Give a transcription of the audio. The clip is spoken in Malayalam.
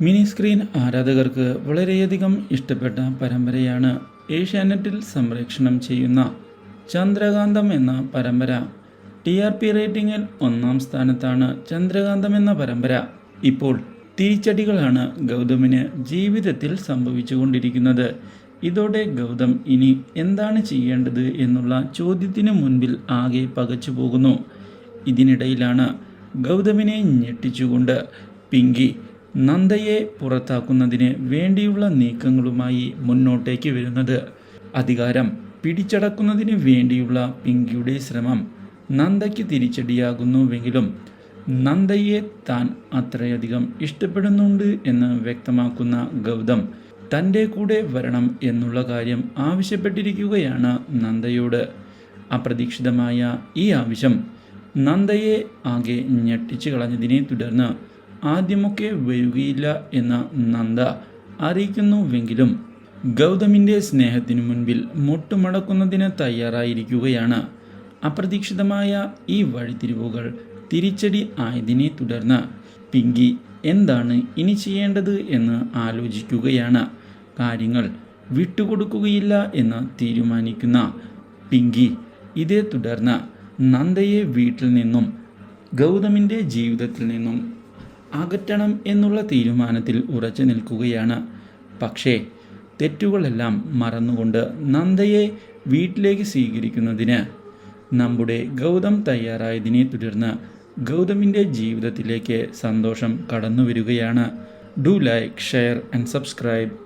മിനി സ്ക്രീൻ ആരാധകർക്ക് വളരെയധികം ഇഷ്ടപ്പെട്ട പരമ്പരയാണ് ഏഷ്യാനെറ്റിൽ സംപ്രേക്ഷണം ചെയ്യുന്ന ചന്ദ്രകാന്തം എന്ന പരമ്പര. ടി ആർ പി റേറ്റിംഗിൽ ഒന്നാം സ്ഥാനത്താണ് ചന്ദ്രകാന്തം എന്ന പരമ്പര. ഇപ്പോൾ തിരിച്ചടികളാണ് ഗൗതമിന് ജീവിതത്തിൽ സംഭവിച്ചുകൊണ്ടിരിക്കുന്നത്. ഇതോടെ ഗൗതം ഇനി എന്താണ് ചെയ്യേണ്ടത് എന്നുള്ള ചോദ്യത്തിന് മുൻപിൽ ആകെ പകച്ചു പോകുന്നു. ഇതിനിടയിലാണ് ഗൗതമിനെ ഞെട്ടിച്ചുകൊണ്ട്. പിങ്കി നന്ദയെ പുറത്താക്കുന്നതിന് വേണ്ടിയുള്ള നീക്കങ്ങളുമായി മുന്നോട്ടേക്ക് വരുന്നത്. അധികാരം പിടിച്ചടക്കുന്നതിന് വേണ്ടിയുള്ള പിങ്കിയുടെ ശ്രമം നന്ദയ്ക്ക് തിരിച്ചടിയാകുന്നുവെങ്കിലും നന്ദയെ താൻ അത്രയധികം ഇഷ്ടപ്പെടുന്നുണ്ട് എന്ന് വ്യക്തമാക്കുന്ന ഗൗതം തന്റെ കൂടെ വരണം എന്നുള്ള കാര്യം ആവശ്യപ്പെട്ടിരിക്കുകയാണ് നന്ദയോട്. അപ്രതീക്ഷിതമായ ഈ ആവശ്യം നന്ദയെ ആകെ ഞെട്ടിച്ചു കളഞ്ഞതിനെ തുടർന്ന് ആദ്യമൊക്കെ വരികയില്ല എന്ന നന്ദ അറിയിക്കുന്നുവെങ്കിലും ഗൗതമിന്റെ സ്നേഹത്തിനു മുൻപിൽ മുട്ടുമടക്കുന്നതിന് തയ്യാറായിരിക്കുകയാണ്. അപ്രതീക്ഷിതമായ ഈ വഴിത്തിരിവുകൾ തിരിച്ചടി ആയതിനെ തുടർന്ന് പിങ്കി എന്താണ് ഇനി ചെയ്യേണ്ടത്? എന്ന് ആലോചിക്കുകയാണ്. കാര്യങ്ങൾ വിട്ടുകൊടുക്കുകയില്ല എന്ന് തീരുമാനിക്കുന്ന പിങ്കി ഇതേ തുടർന്ന് നന്ദയെ വീട്ടിൽ നിന്നും ഗൗതമിന്റെ ജീവിതത്തിൽ നിന്നും അകറ്റണം എന്നുള്ള തീരുമാനത്തിൽ ഉറച്ചു നിൽക്കുകയാണ്. പക്ഷേ തെറ്റുകളെല്ലാം മറന്നുകൊണ്ട് നന്ദയെ വീട്ടിലേക്ക് സ്വീകരിക്കുന്നതിന് നമ്മുടെ ഗൗതം തയ്യാറായതിനെ തുടർന്ന് ഗൗതമിന്റെ ജീവിതത്തിലേക്ക് സന്തോഷം കടന്നു വരികയാണ് do like share and subscribe.